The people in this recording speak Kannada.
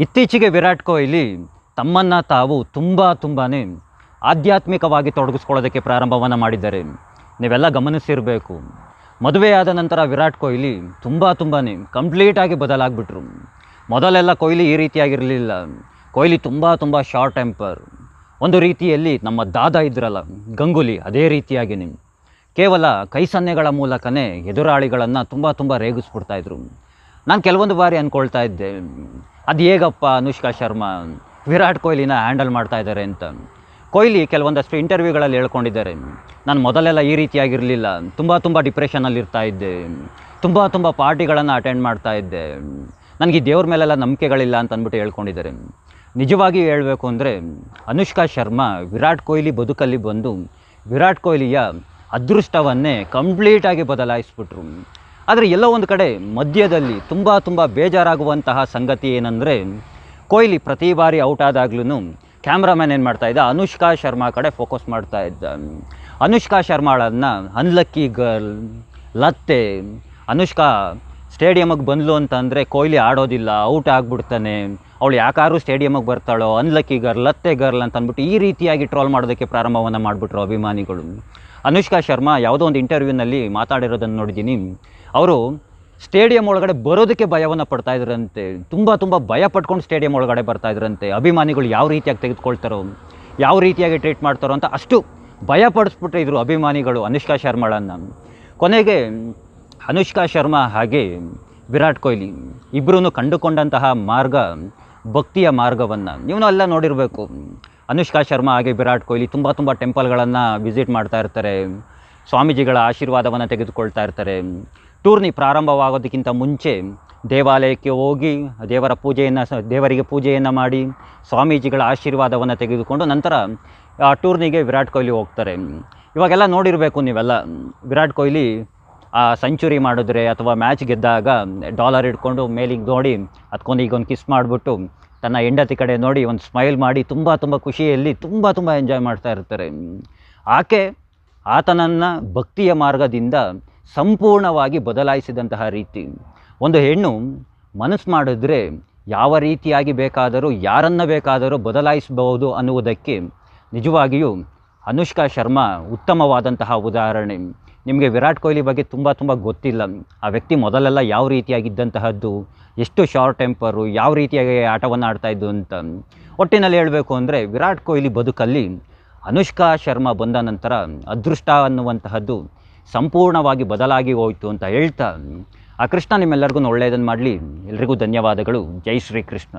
ಇತ್ತೀಚೆಗೆ ವಿರಾಟ್ ಕೊಹ್ಲಿ ತಮ್ಮನ್ನು ತಾವು ತುಂಬ ತುಂಬಾ ಆಧ್ಯಾತ್ಮಿಕವಾಗಿ ತೊಡಗಿಸ್ಕೊಳ್ಳೋದಕ್ಕೆ ಪ್ರಾರಂಭವನ್ನು ಮಾಡಿದ್ದಾರೆ. ನೀವೆಲ್ಲ ಗಮನಿಸಿರಬೇಕು. ಮದುವೆಯಾದ ನಂತರ ವಿರಾಟ್ ಕೊಹ್ಲಿ ತುಂಬ ತುಂಬಾ ಕಂಪ್ಲೀಟಾಗಿ ಬದಲಾಗ್ಬಿಟ್ರು. ಮೊದಲೆಲ್ಲ ಕೊಹ್ಲಿ ಈ ರೀತಿಯಾಗಿರಲಿಲ್ಲ. ಕೊಹ್ಲಿ ತುಂಬ ತುಂಬ ಶಾರ್ಟ್ ಟೆಂಪರ್ ಒಂದು ರೀತಿಯಲ್ಲಿ ನಮ್ಮ ದಾದಾ ಇದ್ರಲ್ಲ, ಗಂಗೂಲಿ, ಅದೇ ರೀತಿಯಾಗಿ ಕೇವಲ ಕೈ ಸನ್ನೆಗಳ ಮೂಲಕನೇ ಎದುರಾಳಿಗಳನ್ನು ತುಂಬ ತುಂಬ ರೇಗಿಸ್ಬಿಡ್ತಾಯಿದ್ರು ನಾನು ಕೆಲವೊಂದು ಬಾರಿ ಅಂದ್ಕೊಳ್ತಾ ಇದ್ದೆ. ಅದು ಹೇಗಪ್ಪ ಅನುಷ್ಕಾ ಶರ್ಮಾ, ವಿರಾಟ್ ಕೊಹ್ಲಿನ ಹ್ಯಾಂಡಲ್ ಮಾಡ್ತಾ ಇದ್ದಾರೆ ಅಂತ. ಕೊಹ್ಲಿ ಕೆಲವೊಂದಷ್ಟು ಇಂಟರ್ವ್ಯೂಗಳಲ್ಲಿ ಹೇಳ್ಕೊಂಡಿದ್ದಾರೆ. ನಾನು ಮೊದಲೆಲ್ಲ ಈ ರೀತಿಯಾಗಿರಲಿಲ್ಲ. ತುಂಬ ತುಂಬ ಡಿಪ್ರೆಷನಲ್ಲಿ ಇರ್ತಾ ಇದ್ದೆ. ತುಂಬ ತುಂಬ ಪಾರ್ಟಿಗಳನ್ನು ಅಟೆಂಡ್ ಮಾಡ್ತಾ ಇದ್ದೆ. ನನಗೆ ದೇವ್ರ ಮೇಲೆಲ್ಲ ನಂಬಿಕೆಗಳಿಲ್ಲ ಅಂತ ಅಂದ್ಬಿಟ್ಟು ಹೇಳ್ಕೊಂಡಿದ್ದಾರೆ. ನಿಜವಾಗಿ ಹೇಳಬೇಕು ಅಂದರೆ, ಅನುಷ್ಕಾ ಶರ್ಮಾ, ವಿರಾಟ್ ಕೊಹ್ಲಿ ಬದುಕಲ್ಲಿ ಬಂದು, ವಿರಾಟ್ ಕೊಹ್ಲಿಯ ಅದೃಷ್ಟವನ್ನೇ ಕಂಪ್ಲೀಟಾಗಿ ಬದಲಾಯಿಸ್ಬಿಟ್ರು. ಆದರೆ ಎಲ್ಲೋ ಒಂದು ಕಡೆ ಮಧ್ಯದಲ್ಲಿ ತುಂಬ ತುಂಬ ಬೇಜಾರಾಗುವಂತಹ ಸಂಗತಿ ಏನಂದರೆ, ಕೊಹ್ಲಿ ಪ್ರತಿ ಬಾರಿ ಔಟ್ ಆದಾಗ್ಲೂ ಕ್ಯಾಮ್ರಾಮ್ಯಾನ್ ಏನು ಮಾಡ್ತಾ ಇದ್ದ? ಅನುಷ್ಕಾ ಶರ್ಮಾ ಕಡೆ ಫೋಕಸ್ ಮಾಡ್ತಾ ಇದ್ದ. ಅನುಷ್ಕಾ ಶರ್ಮಾಳನ್ನು ಅನ್ಲಕ್ಕಿ ಗರ್ಲ್, ಲತ್ತೆ, ಅನುಷ್ಕಾ ಸ್ಟೇಡಿಯಮ್ಗೆ ಬಂದ್ಲು ಅಂತಂದರೆ ಕೊಹ್ಲಿ ಆಡೋದಿಲ್ಲ, ಔಟ್ ಆಗಿಬಿಡ್ತಾನೆ. ಅವಳು ಯಾಕಾದ್ರೂ ಸ್ಟೇಡಿಯಮ್ಗೆ ಬರ್ತಾಳೋ, ಅನ್ಲಕ್ಕಿ ಗರ್ಲ್, ಲತ್ತೆ ಗರ್ಲ್ ಅಂತ ಅಂದ್ಬಿಟ್ಟು ಈ ರೀತಿಯಾಗಿ ಟ್ರೋಲ್ ಮಾಡೋದಕ್ಕೆ ಪ್ರಾರಂಭವನ್ನು ಮಾಡಿಬಿಟ್ರು ಅಭಿಮಾನಿಗಳು. ಅನುಷ್ಕಾ ಶರ್ಮಾ ಯಾವುದೋ ಒಂದು ಇಂಟರ್ವ್ಯೂನಲ್ಲಿ ಮಾತಾಡಿರೋದನ್ನು ನೋಡಿದ್ದೀನಿ. ಅವರು ಸ್ಟೇಡಿಯಂ ಒಳಗಡೆ ಬರೋದಕ್ಕೆ ಭಯವನ್ನು ಪಡ್ತಾ ಇದ್ರಂತೆ. ತುಂಬ ತುಂಬ ಭಯ ಪಟ್ಕೊಂಡು ಸ್ಟೇಡಿಯಂ ಒಳಗಡೆ ಬರ್ತಾ ಇದ್ರಂತೆ. ಅಭಿಮಾನಿಗಳು ಯಾವ ರೀತಿಯಾಗಿ ತೆಗೆದುಕೊಳ್ತಾರೋ, ಯಾವ ರೀತಿಯಾಗಿ ಟ್ರೀಟ್ ಮಾಡ್ತಾರೋ ಅಂತ ಅಷ್ಟು ಭಯ ಪಡಿಸ್ಬಿಟ್ಟಿದ್ರು ಅಭಿಮಾನಿಗಳು ಅನುಷ್ಕಾ ಶರ್ಮಾಳನ್ನು. ಕೊನೆಗೆ ಅನುಷ್ಕಾ ಶರ್ಮಾ ಹಾಗೆ ವಿರಾಟ್ ಕೊಹ್ಲಿ ಇಬ್ಬರೂ ಕಂಡುಕೊಂಡಂತಹ ಮಾರ್ಗ ಭಕ್ತಿಯ ಮಾರ್ಗವನ್ನು. ನೀವು ಅಲ್ಲ ನೋಡಿರಬೇಕು. ಅನುಷ್ಕಾ ಶರ್ಮಾ ಹಾಗೆ ವಿರಾಟ್ ಕೊಹ್ಲಿ ತುಂಬ ತುಂಬ ಟೆಂಪಲ್ಗಳನ್ನು ವಿಸಿಟ್ ಮಾಡ್ತಾ ಇರ್ತಾರೆ. ಸ್ವಾಮೀಜಿಗಳ ಆಶೀರ್ವಾದವನ್ನು ತೆಗೆದುಕೊಳ್ತಾ ಇರ್ತಾರೆ. ಟೂರ್ನಿ ಪ್ರಾರಂಭವಾಗೋದಕ್ಕಿಂತ ಮುಂಚೆ ದೇವಾಲಯಕ್ಕೆ ಹೋಗಿ ದೇವರ ಪೂಜೆಯನ್ನು ದೇವರಿಗೆ ಪೂಜೆಯನ್ನು ಮಾಡಿ ಸ್ವಾಮೀಜಿಗಳ ಆಶೀರ್ವಾದವನ್ನು ತೆಗೆದುಕೊಂಡು ನಂತರ, ಆ ಟೂರ್ನಿಗೆ ವಿರಾಟ್ ಕೊಹ್ಲಿ ಹೋಗ್ತಾರೆ. ಇವಾಗೆಲ್ಲ ನೋಡಿರಬೇಕು ನೀವೆಲ್ಲ. ವಿರಾಟ್ ಕೊಹ್ಲಿ ಆ ಸೆಂಚುರಿ ಮಾಡಿದ್ರೆ ಅಥವಾ ಮ್ಯಾಚ್ ಗೆದ್ದಾಗ ಡಾಲರ್ ಇಟ್ಕೊಂಡು ಮೇಲಿಗೆ ನೋಡಿ ಅದಕ್ಕೊಂದು ಈಗೊಂದು ಕಿಸ್ ಮಾಡಿಬಿಟ್ಟು ತನ್ನ ಹೆಂಡತಿ ಕಡೆ ನೋಡಿ ಒಂದು ಸ್ಮೈಲ್ ಮಾಡಿ ತುಂಬ ತುಂಬ ಖುಷಿಯಲ್ಲಿ ತುಂಬ ತುಂಬ ಎಂಜಾಯ್ ಮಾಡ್ತಾ ಇರ್ತಾರೆ. ಆಕೆ ಆತನನ್ನು ಭಕ್ತಿಯ ಮಾರ್ಗದಿಂದ ಸಂಪೂರ್ಣವಾಗಿ ಬದಲಾಯಿಸಿದಂತಹ ರೀತಿ. ಒಂದು ಹೆಣ್ಣು ಮನಸ್ಸು ಮಾಡಿದ್ರೆ ಯಾವ ರೀತಿಯಾಗಿ ಬೇಕಾದರೂ, ಯಾರನ್ನು ಬೇಕಾದರೂ ಬದಲಾಯಿಸಬಹುದು ಅನ್ನುವುದಕ್ಕೆ ನಿಜವಾಗಿಯೂ ಅನುಷ್ಕಾ ಶರ್ಮಾ ಉತ್ತಮವಾದಂತಹ ಉದಾಹರಣೆ. ನಿಮಗೆ ವಿರಾಟ್ ಕೊಹ್ಲಿ ಬಗ್ಗೆ ತುಂಬ ತುಂಬ ಗೊತ್ತಿಲ್ಲ. ಆ ವ್ಯಕ್ತಿ ಮೊದಲೆಲ್ಲ ಯಾವ ರೀತಿಯಾಗಿದ್ದಂತಹದ್ದು, ಎಷ್ಟು ಶಾರ್ಟ್ ಟೆಂಪರು ಯಾವ ರೀತಿಯಾಗಿ ಆಟವನ್ನು ಆಡ್ತಾ ಇದ್ದು ಅಂತ ಒಟ್ಟಿನಲ್ಲಿ ಹೇಳಬೇಕು ಅಂದರೆ ವಿರಾಟ್ ಕೊಹ್ಲಿ ಬದುಕಲ್ಲಿ ಅನುಷ್ಕಾ ಶರ್ಮಾ ಬಂದ ನಂತರ ಅದೃಷ್ಟ ಅನ್ನುವಂತಹದ್ದು ಸಂಪೂರ್ಣವಾಗಿ ಬದಲಾಗಿ ಹೋಯಿತು ಅಂತ ಹೇಳ್ತಾ, ಆ ಕೃಷ್ಣ ನಿಮ್ಮೆಲ್ಲರಿಗೂ ಒಳ್ಳೆಯದನ್ನು ಮಾಡಲಿ. ಎಲ್ರಿಗೂ ಧನ್ಯವಾದಗಳು. ಜೈ ಶ್ರೀ ಕೃಷ್ಣ